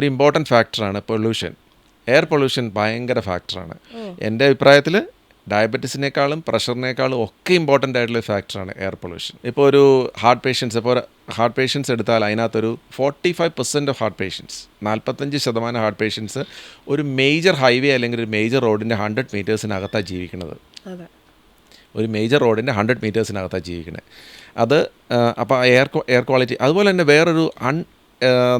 ഒരു ഇമ്പോർട്ടന്റ് ഫാക്ടറാണ് pollution air pollution ഭയങ്കര ഫാക്ടറാണ് എന്റെ അഭിപ്രായത്തിൽ ഡയബറ്റീസിനേക്കാളും പ്രഷറിനേക്കാളും ഒക്കെ ഇമ്പോർട്ടന്റ് ആയിട്ടുള്ള ഫാക്ടറാണ് എയർ പൊല്യൂഷൻ ഇപ്പോൾ ഒരു ഹാർട്ട് പേഷ്യൻസ് ഇപ്പോൾ ഹാർട്ട് പേഷ്യൻസ് എടുത്താൽ അതിനകത്തൊരു forty five percent of heart patients നാൽപ്പത്തഞ്ച് ശതമാനം ഹാർട്ട് പേഷ്യൻസ് ഒരു മേജർ ഹൈവേ അല്ലെങ്കിൽ ഒരു മേജർ റോഡിന്റെ ഹൺഡ്രഡ് മീറ്റേഴ്സിനകത്താണ് ജീവിക്കുന്നത്. ഒരു മേജർ റോഡിന്റെ ഹൺഡ്രഡ് മീറ്റേഴ്സിനകത്താണ് ജീവിക്കുന്നത്. അത് അപ്പോൾ എയർ എയർ ക്വാളിറ്റി അതുപോലെ തന്നെ വേറൊരു അൺ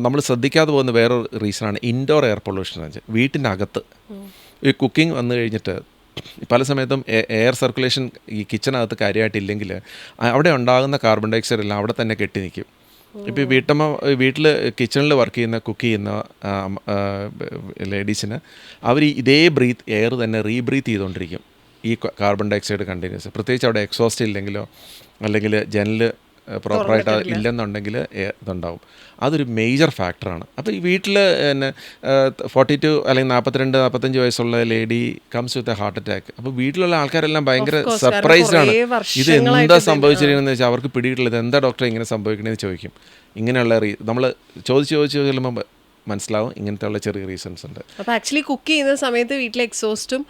നമ്മൾ ശ്രദ്ധിക്കാതെ പോകുന്ന വേറൊരു റീസണാണ് ഇൻഡോർ എയർ പൊല്യൂഷൻ എന്ന് വെച്ചാൽ വീട്ടിന്റെ അകത്ത് ഈ കുക്കിംഗ് വന്നു കഴിഞ്ഞിട്ട് പല സമയത്തും എയർ സർക്കുലേഷൻ ഈ കിച്ചണകത്ത് കാര്യമായിട്ടില്ലെങ്കിൽ അവിടെ ഉണ്ടാകുന്ന കാർബൺ ഡൈഓക്സൈഡ് എല്ലാം അവിടെ തന്നെ കെട്ടി നിൽക്കും. ഇപ്പോൾ ഈ വീട്ടമ്മ വീട്ടിൽ കിച്ചണിൽ വർക്ക് ചെയ്യുന്ന കുക്ക് ചെയ്യുന്ന ലേഡീസിന് അവർ ഇതേ ബ്രീത്ത് എയർ തന്നെ റീബ്രീത്ത് ചെയ്തുകൊണ്ടിരിക്കും ഈ കാർബൺ ഡൈ ഓക്സൈഡ് കണ്ടിന്യൂസ്. പ്രത്യേകിച്ച് അവിടെ എക്സോസ്റ്റ് ഇല്ലെങ്കിലോ അല്ലെങ്കിൽ ജനൽ പ്രോപ്പറായിട്ട് ഇല്ലെന്നുണ്ടെങ്കിൽ ഇതുണ്ടാവും. അതൊരു മേജർ ഫാക്ടറാണ് അപ്പോൾ ഈ വീട്ടിൽ പിന്നെ ഫോർട്ടി ടു അല്ലെങ്കിൽ നാൽപ്പത്തിരണ്ട് നാൽപ്പത്തഞ്ച് വയസ്സുള്ള lady comes with a heart attack അപ്പോൾ വീട്ടിലുള്ള ആൾക്കാരെല്ലാം ഭയങ്കര സർപ്രൈസ്ഡ് ആണ്. ഇത് എന്താ സംഭവിച്ചിരിക്കുന്നത് വെച്ചാൽ അവർക്ക് പിടിയിട്ടുള്ളത് എന്താ ഡോക്ടറെ ഇങ്ങനെ സംഭവിക്കണമെന്ന് ചോദിക്കും. ഇങ്ങനെയുള്ള റീ നമ്മൾ ചോദിച്ച് ചോദിച്ച് ചെല്ലുമ്പോൾ മനസ്സിലാവും. ഇങ്ങനത്തെ ഉള്ള ചെറിയ റീസൺസ് ഉണ്ട്. അപ്പൊ ആക്ച്വലി കുക്ക് ചെയ്യുന്ന സമയത്ത് വീട്ടിലെ എക്സോസ്റ്റും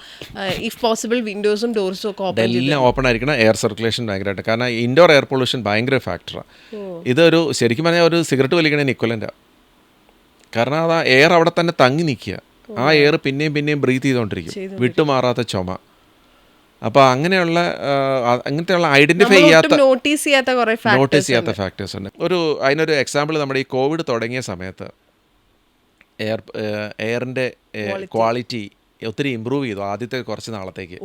ഇഫ് പോസിബിൾ വിൻഡോസും ഡോർസും ഒക്കെ ഓപ്പൺ എല്ലാം ഓപ്പൺ ആയിരിക്കണം. എയർ സർക്കുലേഷൻ ഭയങ്കരമായിട്ട്. കാരണം ഇൻഡോർ എയർ പൊല്യൂഷൻ ഭയങ്കര ഫാക്ടറാണ് ഇതൊരു ശരിക്കും പറഞ്ഞാൽ ഒരു സിഗരറ്റ് വലിക്കണേന് ഇക്വലന്റാണ് കാരണം അത് ആ എയർ അവിടെ തന്നെ തങ്ങി നിൽക്കുക. ആ എയർ പിന്നെയും പിന്നെയും ബ്രീത്ത് ചെയ്തുകൊണ്ടിരിക്കും. വിട്ടുമാറാത്ത ചുമ. അപ്പോൾ അങ്ങനെയുള്ള അങ്ങനത്തെയുള്ള ഐഡന്റിഫൈ ചെയ്യാത്ത നോട്ടീസ് ചെയ്യാത്ത കുറേ നോട്ടീസ് ചെയ്യാത്ത ഫാക്ടേഴ്സ് ഉണ്ട്. ഒരു അതിനൊരു എക്സാമ്പിൾ നമ്മുടെ ഈ കോവിഡ് തുടങ്ങിയ സമയത്ത് എയർ എയറിന്റെ ക്വാളിറ്റി ഒത്തിരി ഇമ്പ്രൂവ് ചെയ്തു ആദ്യത്തെ കുറച്ച് നാളത്തേക്ക്.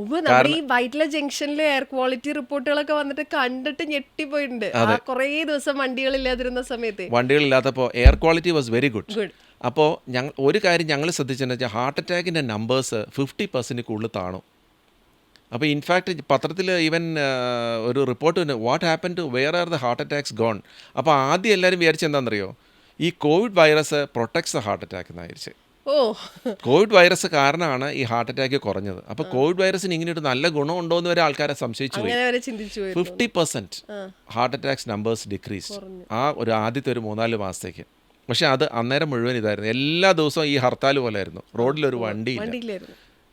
ഈ വൈറ്റില ജംഗ്ഷനിൽ എയർ ക്വാളിറ്റി റിപ്പോർട്ടുകളൊക്കെ വന്നിട്ട് കണ്ടിട്ട് ഞെട്ടിപ്പോയിട്ടുണ്ട്. കുറേ ദിവസം വണ്ടികളില്ലാതിരുന്ന സമയത്ത്. വണ്ടികളില്ലാത്തപ്പോൾ air quality was very good അപ്പോൾ ഞങ്ങൾ ഒരു കാര്യം ഞങ്ങൾ ശ്രദ്ധിച്ചെന്ന് വെച്ചാൽ ഹാർട്ട് അറ്റാക്കിന്റെ നമ്പേഴ്സ് ഫിഫ്റ്റി പെർസെന്റ് കൂടുതൽ താണു. അപ്പോൾ ഇൻഫാക്റ്റ് പത്രത്തിൽ ഈവൻ ഒരു report what happen to where are the heart attacks gone അപ്പോൾ ആദ്യം എല്ലാവരും വിചാരിച്ച എന്താണെന്നറിയോ ഈ covid virus protects heart attack എന്നായിരിച്ചു ഓ. കോവിഡ് വൈറസ് കാരണമാണ് ഈ ഹാർട്ട് അറ്റാക്ക് കുറഞ്ഞത്. അപ്പൊ കോവിഡ് വൈറസിന് ഇങ്ങനെ ഒരു നല്ല ഗുണമുണ്ടോ എന്ന് വരെ ആൾക്കാരെ സംശയിച്ചു പോയി. Fifty percent heart attacks numbers decrease ആ ഒരു ആദ്യത്തെ ഒരു മൂന്നാൽ മാസത്തേക്ക്. പക്ഷെ അത് അന്നേരം മുഴുവൻ ഇതായിരുന്നു. എല്ലാ ദിവസവും ഈ ഹർത്താൽ പോലെ ആയിരുന്നു റോഡിലൊരു വണ്ടി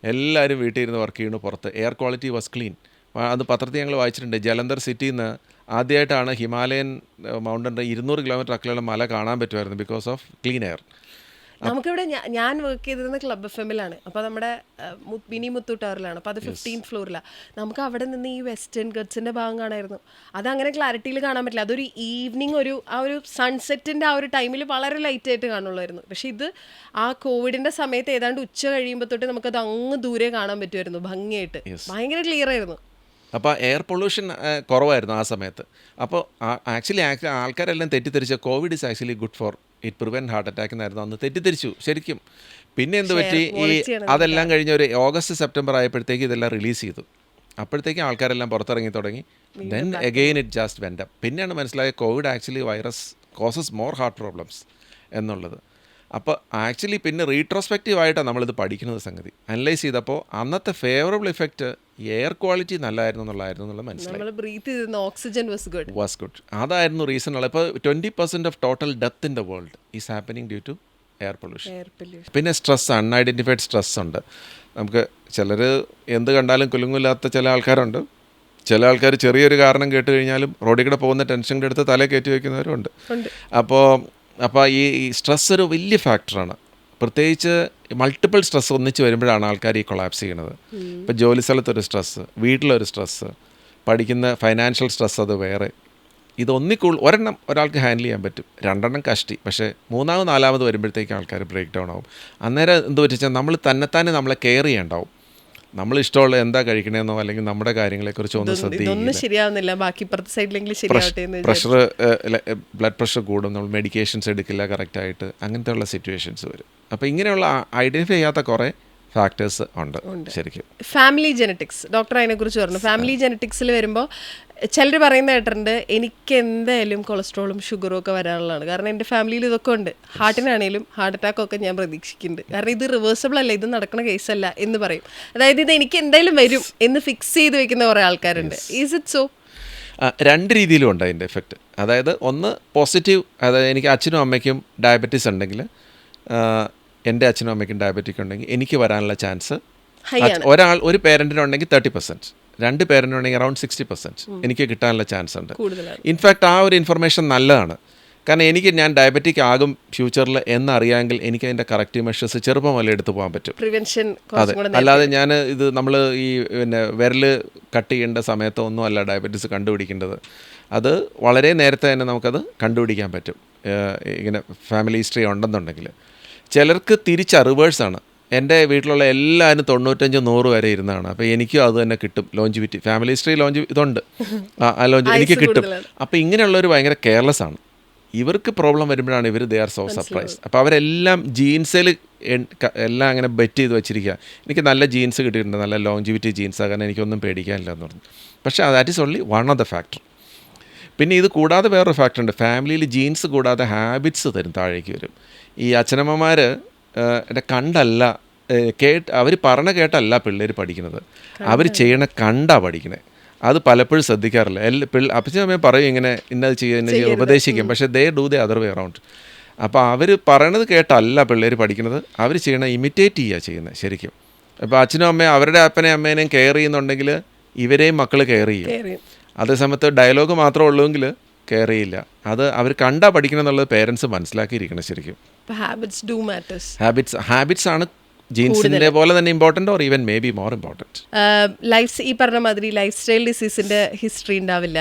എല്ലാവരും വീട്ടിൽ ഇരുന്ന് വർക്ക് ചെയ്യുന്നു പുറത്ത്. Air quality was clean. അത് പത്രത്തിൽ ഞങ്ങൾ വായിച്ചിട്ടുണ്ട്. ജലന്ധർ സിറ്റിയിൽ നിന്ന് ആദ്യമായിട്ടാണ് ഹിമാലയൻ മൗണ്ടന്റെ ഇരുന്നൂറ് കിലോമീറ്റർ അക്കലുള്ള മല കാണാൻ പറ്റുമായിരുന്നു ബിക്കോസ് ഓഫ് ക്ലീൻ എയർ നമുക്കിവിടെ ഞാൻ വർക്ക് ചെയ്തിരുന്ന ക്ലബ് എഫ് എമ്മിലാണ് അപ്പോൾ നമ്മുടെ മിനി മുത്തു ടവറിലാണ് അപ്പോൾ അത് ഫിഫ്റ്റീൻ ഫ്ലോറിലാണ് നമുക്ക് അവിടെ നിന്ന് ഈ വെസ്റ്റേൺ ഗഡ്സിന്റെ ഭാഗം കാണായിരുന്നു. അതങ്ങനെ ക്ലാരിറ്റിയിൽ കാണാൻ പറ്റില്ല. അതൊരു ഈവനിങ് ഒരു ആ ഒരു സൺസെറ്റിന്റെ ആ ഒരു ടൈമിൽ വളരെ ലൈറ്റ് ആയിട്ട് കാണുള്ളായിരുന്നു. പക്ഷെ ഇത് ആ കോവിഡിന്റെ സമയത്ത് ഏതാണ്ട് ഉച്ച കഴിയുമ്പോൾ തൊട്ട് നമുക്കത് അങ്ങ് ദൂരെ കാണാൻ പറ്റുമായിരുന്നു ഭംഗിയായിട്ട്. ഭയങ്കര ക്ലിയർ ആയിരുന്നു. അപ്പോൾ എയർ പൊല്യൂഷൻ കുറവായിരുന്നു ആ സമയത്ത്. അപ്പോൾ ആക്ച്വലി ആൾക്കാരെല്ലാം തെറ്റിദ്ധരിച്ച covid is actually good for it prevent heart attack എന്നായിരുന്നു. അന്ന് തെറ്റിദ്ധരിച്ചു ശരിക്കും. പിന്നെ എന്ത് പറ്റി? ഈ അതെല്ലാം കഴിഞ്ഞ ഒരു ഓഗസ്റ്റ് സെപ്റ്റംബർ ആയപ്പോഴത്തേക്ക് ഇതെല്ലാം റിലീസ് ചെയ്തു. അപ്പോഴത്തേക്കും ആൾക്കാരെല്ലാം പുറത്തിറങ്ങി തുടങ്ങി. Then again it just went പിന്നെയാണ് മനസ്സിലായത് covid actually virus causes more heart problems എന്നുള്ളത്. അപ്പോൾ ആക്ച്വലി പിന്നെ റീട്രോസ്പെക്റ്റീവായിട്ടാണ് നമ്മളിത് പഠിക്കുന്നത് സംഗതി. അനലൈസ് ചെയ്തപ്പോൾ അന്നത്തെ ഫേവറബിൾ ഇഫക്റ്റ് എയർ ക്വാളിറ്റി നല്ലായിരുന്നു എന്നുള്ളതായിരുന്നു എന്നുള്ള മനസ്സിലായി. Oxygen was good was good അതായിരുന്നു റീസൺ ഉള്ളത്. ഇപ്പോൾ twenty percent of total death in the world is happening due to air pollution പിന്നെ സ്ട്രെസ് അൺഐഡന്റിഫൈഡ് സ്ട്രെസ് ഉണ്ട്. നമുക്ക് ചിലർ എന്ത് കണ്ടാലും കുലുങ്ങില്ലാത്ത ചില ആൾക്കാരുണ്ട്. ചില ആൾക്കാർ ചെറിയൊരു കാരണം കേട്ട് കഴിഞ്ഞാലും റോഡിൽ കൂടെ പോകുന്ന ടെൻഷൻ കൂടെ എടുത്ത് തല കയറ്റി വയ്ക്കുന്നവരുണ്ട് ഉണ്ട്. അപ്പോൾ അപ്പോൾ ഈ സ്ട്രെസ് ഒരു വലിയ ഫാക്ടറാണ് പ്രത്യേകിച്ച് മൾട്ടിപ്പിൾ സ്ട്രെസ് ഒന്നിച്ച് വരുമ്പോഴാണ് ആൾക്കാർ ഈ കൊളാപ്സ് ചെയ്യണത് ഇപ്പോൾ ജോലി സ്ഥലത്തൊരു സ്ട്രെസ്സ് വീട്ടിലൊരു സ്ട്രെസ്സ് പഠിക്കുന്ന ഫൈനാൻഷ്യൽ സ്ട്രെസ് അത് വേറെ. ഇതൊന്നിക്കുൾ ഒരെണ്ണം ഒരാൾക്ക് ഹാൻഡിൽ ചെയ്യാൻ പറ്റും. രണ്ടെണ്ണം കഷ്ടി. പക്ഷേ മൂന്നാമത് നാലാമത് വരുമ്പോഴത്തേക്കും ആൾക്കാർ ബ്രേക്ക് ഡൗൺ ആവും. അന്നേരം എന്ത് വെച്ചാൽ നമ്മൾ തന്നെത്താനെ നമ്മളെ കെയർ ചെയ്യണ്ടാവും. നമ്മൾ ഇഷ്ടമുള്ള എന്താ കഴിക്കണേന്നോ അല്ലെങ്കിൽ നമ്മുടെ കാര്യങ്ങളെക്കുറിച്ചോ ഒന്ന് ശ്രദ്ധിക്കുക. ഇതൊന്നും ശരിയാവുന്നില്ല. ബാക്കി ഇപ്പുറത്തെ സൈഡിലെങ്കിലും പ്രഷർ ബ്ലഡ് പ്രഷർ കൂടും. നമ്മൾ മെഡിക്കേഷൻസ് എടുക്കില്ല കറക്റ്റായിട്ട് അങ്ങനത്തെ ഉള്ള സിറ്റുവേഷൻസ് വരും. അപ്പോൾ ഇങ്ങനെയുള്ള ഐഡന്റിഫൈ ചെയ്യാത്ത കുറേ ഫാക്ടേഴ്സ് ഉണ്ട്. ശരിക്കും. ഫാമിലി ജെനറ്റിക്സ് ഡോക്ടർ അതിനെ കുറിച്ച് പറഞ്ഞു ഫാമിലി ജെനറ്റിക്സിൽ വരുമ്പോൾ ചിലർ പറയുന്ന കേട്ടിട്ടുണ്ട് എനിക്ക് എന്തായാലും കൊളസ്ട്രോളും ഷുഗറും ഒക്കെ വരാനുള്ളതാണ്. കാരണം എന്റെ ഫാമിലിയിൽ ഇതൊക്കെ ഉണ്ട്. ഹാർട്ടിനാണേലും ഹാർട്ട് അറ്റാക്ക് ഒക്കെ ഞാൻ പ്രതീക്ഷിക്കുന്നുണ്ട്. കാരണം ഇത് റിവേഴ്സിബിൾ അല്ല ഇത് നടക്കുന്ന കേസല്ല എന്ന് പറയും. അതായത് ഇത് എനിക്ക് എന്തായാലും വരും എന്ന് ഫിക്സ് ചെയ്ത് വെക്കുന്ന കുറേ ആൾക്കാരുണ്ട്. ഈസ് ഇറ്റ് സോ രണ്ട് രീതിയിലും ഉണ്ട് അതിന്റെ എഫക്റ്റ് അതായത് ഒന്ന് പോസിറ്റീവ് അതായത് എനിക്ക് അച്ഛനും അമ്മയ്ക്കും ഡയബറ്റീസ് ഉണ്ടെങ്കിൽ എന്റെ അച്ഛനും അമ്മയ്ക്കും ഡയബറ്റിക് ഉണ്ടെങ്കിൽ എനിക്ക് വരാനുള്ള ചാൻസ് ഒരാൾ ഒരു പേരന്റിനുണ്ടെങ്കിൽ തേർട്ടി പെർസെന്റ് രണ്ട് പേരന്റുണ്ടെങ്കിൽ അറൗണ്ട് സിക്സ്റ്റി പെർസെന്റ് എനിക്ക് കിട്ടാനുള്ള ചാൻസ് ഉണ്ട്. ഇൻഫാക്ട് ഇൻഫാക്റ്റ് ആ ഒരു ഇൻഫർമേഷൻ നല്ലതാണ്. കാരണം എനിക്ക് ഞാൻ ഡയബറ്റിക് ആകും ഫ്യൂച്ചറിൽ എന്നറിയാമെങ്കിൽ എനിക്ക് അതിന്റെ കറക്റ്റ് മെഷേഴ്സ് ചെറുപ്പം വല്ല എടുത്തു പോകാൻ പറ്റും. പ്രിവെൻഷൻ അതെ. അല്ലാതെ ഞാൻ ഇത് നമ്മൾ ഈ പിന്നെ വിരൽ കട്ട് ചെയ്യേണ്ട സമയത്തോ ഒന്നും അല്ല ഡയബറ്റീസ് കണ്ടുപിടിക്കേണ്ടത്. അത് വളരെ നേരത്തെ തന്നെ നമുക്കത് കണ്ടുപിടിക്കാൻ പറ്റും. ഇങ്ങനെ ഫാമിലി ഹിസ്റ്ററി ഉണ്ടെന്നുണ്ടെങ്കിൽ. ചിലർക്ക് തിരിച്ച് റിവേഴ്സാണ് എന്റെ വീട്ടിലുള്ള എല്ലാവരും തൊണ്ണൂറ്റഞ്ച് നൂറ് വരെ ഇരുന്നാണ്. അപ്പോൾ എനിക്കും അത് തന്നെ കിട്ടും. ലോഞ്ചിവിറ്റി ഫാമിലി ഹിസ്റ്ററി ലോഞ്ച് ഇതുണ്ട്. ആ ലോഞ്ച് എനിക്ക് കിട്ടും. അപ്പോൾ ഇങ്ങനെയുള്ളവർ ഭയങ്കര കെയർലെസ് ആണ്. ഇവർക്ക് പ്രോബ്ലം വരുമ്പോഴാണ് ഇവർ ദേ ആർ സോ സർപ്രൈസ് അപ്പോൾ അവരെല്ലാം ജീൻസിൽ എല്ലാം അങ്ങനെ ബെറ്റ് ചെയ്ത് വെച്ചിരിക്കുക എനിക്ക് നല്ല ജീൻസ് കിട്ടിയിട്ടുണ്ട്. നല്ല ലോഞ്ചിവിറ്റി ജീൻസ് അങ്ങനെ എനിക്കൊന്നും പേടിക്കാനില്ല എന്ന് പറഞ്ഞു. പക്ഷേ that is only one of the factor പിന്നെ ഇത് കൂടാതെ വേറൊരു ഫാക്ടർ ഉണ്ട്. ഫാമിലിയിൽ ജീൻസ് കൂടാതെ ഹാബിറ്റ്സ് തരും താഴേക്ക് വരും. ഈ അച്ഛനമ്മമാർ എന്റെ കണ്ടല്ല. കേട്ട് അവർ പറഞ്ഞ കേട്ടല്ല പിള്ളേർ പഠിക്കുന്നത്. അവർ ചെയ്യണ കണ്ടാണ് പഠിക്കണേ. അത് പലപ്പോഴും ശ്രദ്ധിക്കാറില്ല. എല്ലാ പിള്ള അപ്പച്ചനമ്മയും പറയും ഇങ്ങനെ ഇന്നത് ചെയ്യുക ഇന്നത് ചെയ്യുക ഉപദേശിക്കും. പക്ഷേ they do the other way around. അപ്പോൾ അവർ പറയണത് കേട്ടല്ല പിള്ളേർ പഠിക്കുന്നത് അവർ ചെയ്യണ ഇമിറ്റേറ്റ് ചെയ്യുക ചെയ്യുന്നത് ശരിക്കും. അപ്പോൾ അച്ഛനും അമ്മയും അവരുടെ അപ്പനെയും അമ്മേനെയും കെയർ ചെയ്യുന്നുണ്ടെങ്കിൽ ഇവരെയും മക്കൾ കെയർ ചെയ്യും. അതേസമയത്ത് ഡയലോഗ് മാത്രമേ ഉള്ളൂവെങ്കിൽ കെയർ ചെയ്യില്ല. അത് അവർ കണ്ടാ പഠിക്കണം എന്നുള്ളത് പേരൻസ് മനസ്സിലാക്കിയിരിക്കണം ശരിക്കും. Habits do matters habits habits ആണ് ജീൻസിന്റെ പോലെ തന്നെ important or even may be more important life ഈ പറഞ്ഞ മാതിരി ലൈഫ് സ്റ്റൈൽ ഡിസീസിന്റെ ഹിസ്റ്ററി ഉണ്ടാവില്ല.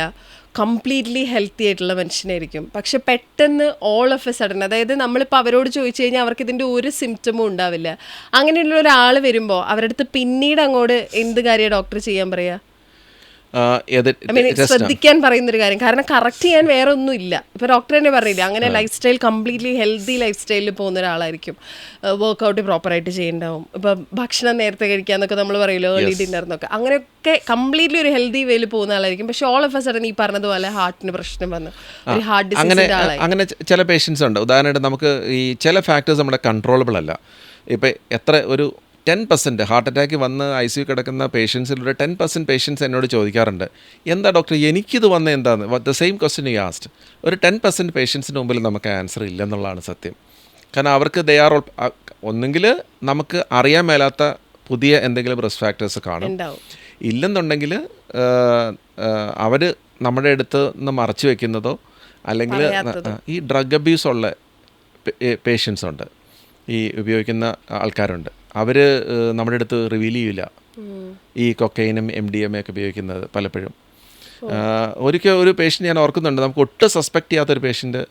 കംപ്ലീറ്റ്ലി ഹെൽത്തി ആയിട്ടുള്ള മനുഷ്യനായിരിക്കും. പക്ഷെ പെട്ടെന്ന് ഓൾ ഓഫ് എ സഡൻ അതായത് നമ്മളിപ്പോൾ അവരോട് ചോദിച്ചു കഴിഞ്ഞാൽ അവർക്ക് ഇതിന്റെ ഒരു സിംറ്റമും ഉണ്ടാവില്ല. അങ്ങനെയുള്ള ഒരാൾ വരുമ്പോൾ അവരുടെ അടുത്ത് പിന്നീട് അങ്ങോട്ട് എന്ത് കാര്യം ഡോക്ടർ ചെയ്യാൻ പറയുക ശ്രദ്ധിക്കാൻ പറയുന്ന ഒരു കാര്യം. കാരണം കറക്റ്റ് ചെയ്യാൻ വേറെ ഒന്നും ഇല്ല ഇപ്പൊ ഡോക്ടർ തന്നെ പറയില്ല അങ്ങനെ life style completely healthy life സ്റ്റൈലിൽ പോകുന്ന ഒരാളായിരിക്കും. വർക്ക്ഔട്ട് പ്രോപ്പറായിട്ട് ചെയ്യണ്ടാവും. ഇപ്പൊ ഭക്ഷണം നേരത്തെ കഴിക്കാന്നൊക്കെ നമ്മൾ പറയുമല്ലോ ഏർലി ഡിന്നർ എന്നൊക്കെ. അങ്ങനെയൊക്കെ കംപ്ലീറ്റ്ലി ഒരു ഹെൽത്തി വേയിൽ പോകുന്ന ആളായിരിക്കും. പക്ഷെ ഓൾ ഓഫ് സഡൻ ഈ പറഞ്ഞതുപോലെ ഹാർട്ടിന് പ്രശ്നം വന്നു ഒരു ഹാർട്ട് അങ്ങനെ ഡിസീസിന്റെ ആളായി അങ്ങനെ ചില പേഷ്യൻസ് ഉണ്ട്. ഉദാഹരണമായിട്ട് നമുക്ക് ഈ ചില ഫാക്ടേഴ്സ് നമ്മുടെ കൺട്രോളബിൾ അല്ല. ഇപ്പം എത്ര ഒരു ടെൻ പെർസെന്റ് ഹാർട്ട് അറ്റാക്ക് വന്ന് ഐ സി യു കിടക്കുന്ന പേഷ്യൻസിലൂടെ ടെൻ പെർസെന്റ് പേഷ്യൻസ് എന്നോട് ചോദിക്കാറുണ്ട്. എന്താ ഡോക്ടർ എനിക്കിത് വന്ന എന്താന്ന്? The same question is asked ഒരു ടെൻ പെർസെന്റ് പേഷ്യൻസിന് മുമ്പിൽ നമുക്ക് ആൻസർ ഇല്ലെന്നുള്ളതാണ് സത്യം. കാരണം അവർക്ക് ദേ ആർ ഒന്നെങ്കിൽ നമുക്ക് അറിയാൻ മേലാത്ത പുതിയ എന്തെങ്കിലും റിസ്ക് ഫാക്ടേഴ്സ് കാണും. ഇല്ലെന്നുണ്ടെങ്കിൽ അവർ നമ്മുടെ അടുത്ത് നിന്ന് മറച്ചു വെക്കുന്നതോ അല്ലെങ്കിൽ ഈ ഡ്രഗ് അബ്യൂസ് ഉള്ള പേഷ്യൻസ് ഉണ്ട്. ഈ ഉപയോഗിക്കുന്ന ആൾക്കാരുണ്ട്. അവർ നമ്മുടെ അടുത്ത് റിവീൽ ചെയ്യില്ല ഈ കൊക്കൈനും എം ഡി എം ഒക്കെ ഉപയോഗിക്കുന്നത് പലപ്പോഴും. ഒരിക്കൽ ഒരു പേഷ്യന്റ് ഞാൻ ഓർക്കുന്നുണ്ട്. നമുക്ക് ഒട്ടും സസ്പെക്ട് ചെയ്യാത്തൊരു പേഷ്യന്റ്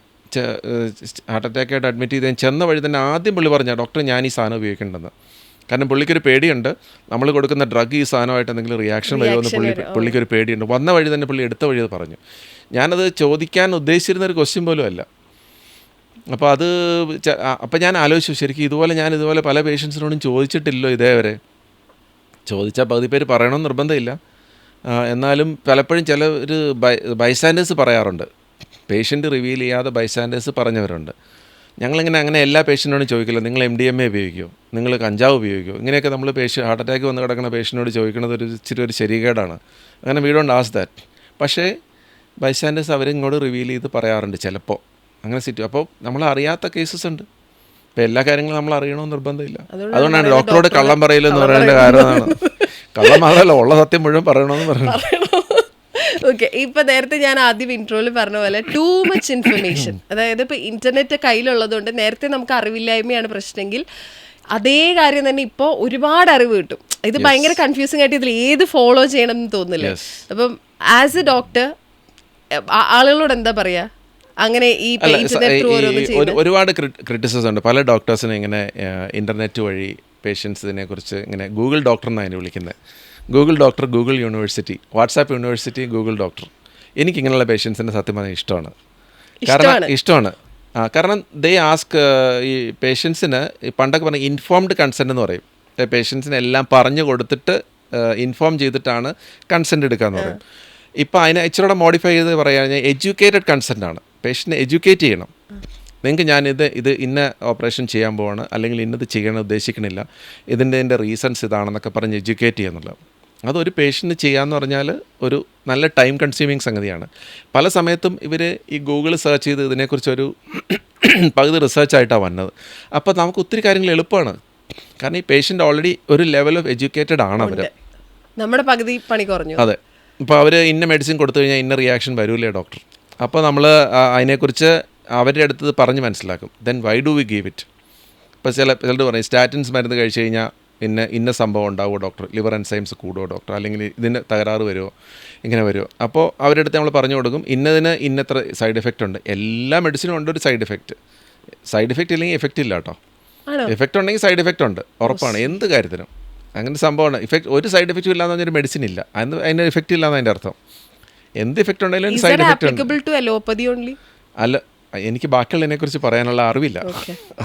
ഹാർട്ട് അറ്റാക്ക് ആയിട്ട് അഡ്മിറ്റ് ചെയ്ത് ചെന്ന വഴി തന്നെ ആദ്യം പുള്ളി പറഞ്ഞ ഡോക്ടർ ഞാൻ ഈ സാധനം ഉപയോഗിക്കേണ്ടെന്ന്. കാരണം പുള്ളിക്കൊരു പേടിയുണ്ട്. നമ്മൾ കൊടുക്കുന്ന ഡ്രഗ് ഈ സാധനമായിട്ട് എന്തെങ്കിലും റിയാക്ഷൻ വരുമെന്ന് പുള്ളി പുള്ളിക്കൊരു പേടിയുണ്ട്. വന്ന വഴി തന്നെ പുള്ളി എടുത്ത വഴി അത് പറഞ്ഞു. ഞാനത് ചോദിക്കാൻ ഉദ്ദേശിച്ചിരുന്ന ഒരു ക്വസ്റ്റ്യൻ പോലും അല്ല. അപ്പോൾ അത് അപ്പോൾ ഞാൻ ആലോചിച്ചു ശരിക്കും ഇതുപോലെ ഞാൻ ഇതുപോലെ പല പേഷ്യൻസിനോടും ചോദിച്ചിട്ടില്ലല്ലോ ഇതേവരെ. ചോദിച്ചാൽ പകുതി പേര് പറയണമെന്ന് നിർബന്ധമില്ല. എന്നാലും പലപ്പോഴും ചില ഒരു ബൈ ബൈസ്റ്റാൻഡേഴ്സ് പറയാറുണ്ട്. പേഷ്യന്റ് റിവീൽ ചെയ്യാതെ ബൈസ്റ്റാൻഡേഴ്സ് പറഞ്ഞവരുണ്ട്. ഞങ്ങളിങ്ങനെ അങ്ങനെ എല്ലാ പേഷ്യന്റിനോടും ചോദിക്കില്ല. നിങ്ങൾ എം ഡി എം എ ഉപയോഗിക്കുമോ നിങ്ങൾ കഞ്ചാവ് ഉപയോഗിക്കുമോ ഇങ്ങനെയൊക്കെ നമ്മൾ പേഷ്യൻ ഹാർട്ട് അറ്റാക്ക് വന്ന് കിടക്കുന്ന പേഷ്യനോട് ചോദിക്കുന്നത് ഒരു ഇച്ചിരി ഒരു ശരികേടാണ്. അങ്ങനെ വീടുകൊണ്ട് ആസ് ദാറ്റ് പക്ഷേ ബൈസ്റ്റാൻഡേഴ്സ് അവരിങ്ങോട്ട് റിവീൽ ചെയ്ത് പറയാറുണ്ട് ചിലപ്പോൾ അങ്ങനെ സിറ്റു അപ്പോൾ നമ്മൾ അറിയാത്ത കേസസ് ഉണ്ട്. ഇപ്പം എല്ലാ കാര്യങ്ങളും നമ്മൾ അറിയണമെന്ന് നിർബന്ധമില്ല. അതുകൊണ്ടാണ് ഡോക്ടറോട് കള്ളം പറയില്ലെന്ന് പറയേണ്ട കാരണമാണ് കള്ളം മാത്രമല്ല ഉള്ള സത്യം മുഴുവൻ പറയണമെന്ന് പറയുന്നത് ഓക്കെ ഇപ്പൊ നേരത്തെ ഞാൻ ആദ്യം ഇൻട്രോയിൽ പറഞ്ഞ പോലെ ടൂ മച്ച് ഇൻഫർമേഷൻ അതായത് ഇപ്പൊ ഇന്റർനെറ്റ് കയ്യിലുള്ളതുകൊണ്ട് നേരത്തെ നമുക്ക് അറിവില്ലായ്മയാണ് പ്രശ്നമെങ്കിൽ അതേ കാര്യം തന്നെ ഇപ്പോൾ ഒരുപാട് അറിവ് കിട്ടും. ഇത് ഭയങ്കര കൺഫ്യൂസിംഗ് ആയിട്ട് ഇതിൽ ഏത് ഫോളോ ചെയ്യണം എന്ന് തോന്നില്ല Yes. അപ്പം ആസ് എ ഡോക്ടർ ആളുകളോട് എന്താ പറയാ? അങ്ങനെ ഈ ഒരുപാട് ക്രിറ്റിസിസം ഉണ്ട്. പല ഡോക്ടേഴ്സിനെ ഇങ്ങനെ ഇന്റർനെറ്റ് വഴി പേഷ്യൻസിനെ കുറിച്ച് ഇങ്ങനെ ഗൂഗിൾ ഡോക്ടർ എന്നാണ് അതിനെ വിളിക്കുന്നത് Google doctor Google university WhatsApp university Google doctor എനിക്ക് ഇങ്ങനെയുള്ള പേഷ്യൻസിന്റെ സത്യം പറഞ്ഞാൽ ഇഷ്ടമാണ്. കാരണം ഇഷ്ടമാണ്? ആ കാരണം ദേ ആസ്ക് ഈ പേഷ്യൻസിന് പണ്ടൊക്കെ പറഞ്ഞ ഇൻഫോംഡ് കൺസെന്റ് എന്ന് പറയും. പേഷ്യൻസിന് എല്ലാം പറഞ്ഞു കൊടുത്തിട്ട് ഇൻഫോം ചെയ്തിട്ടാണ് കൺസെന്റ് എന്ന് പറയും. ഇപ്പോൾ അതിനെ ഇച്ചിരൂടെ മോഡിഫൈ ചെയ്ത് പറയുക എഡ്യൂക്കേറ്റഡ് കൺസെന്റ് ആണ്. പേഷ്യന്റിനെ എഡ്യൂക്കേറ്റ് ചെയ്യണം. നിങ്ങൾക്ക് ഞാനിത് ഇത് ഇന്ന ഓപ്പറേഷൻ ചെയ്യാൻ പോവാണ് അല്ലെങ്കിൽ ഇന്നത് ചെയ്യണം ഉദ്ദേശിക്കണില്ല ഇതിന്റെ എന്റെ റീസൺസ് ഇതാണെന്നൊക്കെ പറഞ്ഞ് എഡ്യൂക്കേറ്റ് ചെയ്യുന്നുള്ളത് അതൊരു പേഷ്യന്റ് ചെയ്യാമെന്ന് പറഞ്ഞാൽ ഒരു നല്ല ടൈം കൺസ്യൂമിങ് സംഗതിയാണ്. പല സമയത്തും ഇവർ ഈ ഗൂഗിൾ സെർച്ച് ചെയ്ത് ഇതിനെക്കുറിച്ചൊരു പകുതി റിസർച്ചായിട്ടാണ് വന്നത്. അപ്പോൾ നമുക്ക് ഒത്തിരി കാര്യങ്ങൾ എളുപ്പമാണ്. കാരണം ഈ പേഷ്യന്റ് ഓൾറെഡി ഒരു ലെവൽ ഓഫ് എഡ്യൂക്കേറ്റഡ് ആണ് അവർ നമ്മുടെ പകുതി പണി കുറഞ്ഞു. അതെ. ഇപ്പോൾ അവർ ഇന്ന മെഡിസിൻ കൊടുത്തു കഴിഞ്ഞാൽ ഇന്ന റിയാക്ഷൻ വരൂലേ ഡോക്ടർ അപ്പോൾ നമ്മൾ അതിനെക്കുറിച്ച് അവരുടെ അടുത്ത് പറഞ്ഞ് മനസ്സിലാക്കും. Then why do we give it ഇപ്പോൾ ചില ചിലർ പറയും സ്റ്റാറ്റിൻസ് മരുന്ന് കഴിച്ച് കഴിഞ്ഞാൽ പിന്നെ ഇന്ന സംഭവം ഉണ്ടാവുമോ ഡോക്ടർ ലിവർ എൻസൈംസ് കൂടുമോ ഡോക്ടർ അല്ലെങ്കിൽ ഇതിന് തകരാറ് വരുമോ ഇങ്ങനെ വരുമോ അപ്പോൾ അവരുടെ അടുത്ത് നമ്മൾ പറഞ്ഞു കൊടുക്കും ഇന്നതിന് ഇന്നത്ര സൈഡ് എഫക്റ്റ് ഉണ്ട്. എല്ലാ മെഡിസിനും ഉണ്ട് ഒരു സൈഡ് എഫക്റ്റ് സൈഡ് എഫക്റ്റ് ഇല്ലെങ്കിൽ എഫക്റ്റ് ഇല്ല കേട്ടോ എഫക്റ്റ് ഉണ്ടെങ്കിൽ സൈഡ് എഫക്റ്റ് ഉണ്ട്. ഉറപ്പാണ്. എന്ത് കാര്യത്തിനും. അങ്ങനെ സംഭവമാണ്. ഇഫക്റ്റ് ഒരു സൈഡ് എഫക്റ്റും ഇല്ലാന്ന് പറഞ്ഞൊരു മെഡിസിൻ ഇല്ല. അതിന് അതിന്റെ എഫക്റ്റ് ഇല്ലാന്ന് അതിന്റെ അർത്ഥം. എന്ത് ഇഫക്റ്റ് ഉണ്ടെങ്കിലും സൈഡ് ഇഫക്റ്റ് ഉണ്ട്. അല്ല എനിക്ക് ബാക്കിയുള്ളതിനെ കുറിച്ച് പറയാനുള്ള അറിവില്ല.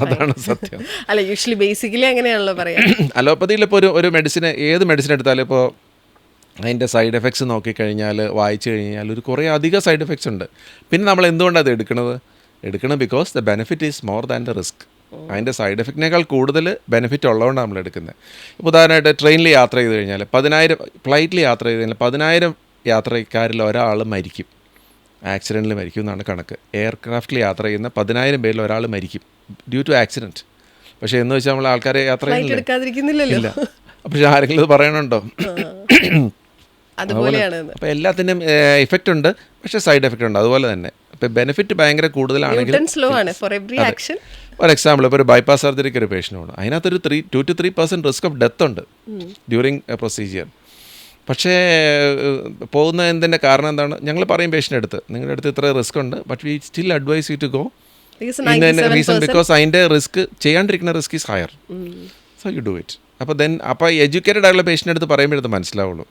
അതാണ് സത്യം. അല്ല യൂഷ്വലി ബേസിക്കലി അങ്ങനെയാണല്ലോ പറയാം. അലോപ്പതിയിൽ ഇപ്പോൾ ഒരു ഒരു മെഡിസിൻ ഏത് മെഡിസിൻ എടുത്താലും ഇപ്പോൾ അതിന്റെ സൈഡ് എഫക്ട്സ് നോക്കിക്കഴിഞ്ഞാൽ വായിച്ചു കഴിഞ്ഞാൽ ഒരു കുറേ അധികം സൈഡ് എഫക്ട്സ് ഉണ്ട്. പിന്നെ നമ്മൾ എന്തുകൊണ്ടാണ് അത് എടുക്കുന്നത്? എടുക്കണം because the benefit is more than the risk അതിന്റെ സൈഡ് എഫക്റ്റിനേക്കാൾ കൂടുതൽ ബെനിഫിറ്റ് ഉള്ളതുകൊണ്ടാണ് നമ്മൾ എടുക്കുന്നത്. ഇപ്പോൾ ഉദാഹരണമായിട്ട് ട്രെയിനിൽ യാത്ര ചെയ്ത് കഴിഞ്ഞാൽ പതിനായിരം ഫ്ലൈറ്റിൽ യാത്ര ചെയ്ത് കഴിഞ്ഞാൽ പതിനായിരം യാത്രക്കാരിൽ ഒരാൾ മരിക്കും. ആക്സിഡന്റിൽ മരിക്കും എന്നാണ് കണക്ക്. എയർക്രാഫ്റ്റിൽ യാത്ര ചെയ്യുന്ന പതിനായിരം പേരിൽ ഒരാൾ മരിക്കും. ഡ്യൂ ടു ആക്സിഡന്റ് പക്ഷേ എന്ന് വെച്ചാൽ നമ്മൾ ആൾക്കാരെ യാത്ര ചെയ്യുന്നില്ല? ഇല്ല. പക്ഷെ ആരെങ്കിലും ഇത് പറയണുണ്ടോ? അതുപോലെയാണ് അപ്പോൾ എല്ലാത്തിനും ഇഫക്റ്റ് ഉണ്ട്. പക്ഷേ സൈഡ് എഫക്റ്റ് ഉണ്ട്. അതുപോലെ തന്നെ. അപ്പോൾ ബെനിഫിറ്റ് ഭയങ്കര കൂടുതലാണെങ്കിൽ സ്ലോ ആണ്. For every action for example ഇപ്പോൾ ഒരു ബൈപ്പാസ് സർജറിക്ക് ഒരു പേഷ്യന്റ് ആണ് അതിനകത്തൊരു three two to three percent risk of death ഉണ്ട്. ഡ്യൂറിങ് പ്രൊസീജിയർ പക്ഷേ പോകുന്ന എന്തിന്റെ കാരണം എന്താണ്? ഞങ്ങൾ പറയും പേഷ്യന്റെ അടുത്ത്. നിങ്ങളുടെ അടുത്ത് ഇത്ര റിസ്ക് ഉണ്ട്. But we still advise you to go reason because അതിന്റെ risk ചെയ്യാണ്ടിരിക്കുന്ന risk is higher so you do it അപ്പോൾ ദെൻ അപ്പോൾ എഡ്യൂക്കേറ്റഡ് ആയിട്ടുള്ള പേഷ്യന്റെ അടുത്ത് പറയുമ്പോഴത് മനസ്സിലാവുള്ളൂ.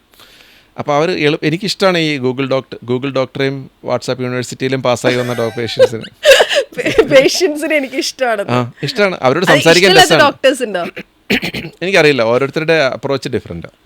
അപ്പോൾ അവർ എളു എനിക്കിഷ്ടമാണ് ഈ ഗൂഗിൾ ഡോക്ടർ ഗൂഗിൾ ഡോക്ടറെയും വാട്സാപ്പ് യൂണിവേഴ്സിറ്റിയിലും പാസ്സായി വന്ന ഡോക്ടർ പേഷ്യൻസിന് പേഷ്യൻസിന് എനിക്ക് ഇഷ്ടമാണ് ആ ഇഷ്ടമാണ് അവരോട് സംസാരിക്കാൻ എനിക്കറിയില്ല. ഓരോരുത്തരുടെ അപ്രോച്ച് ഡിഫറെന്റാണ്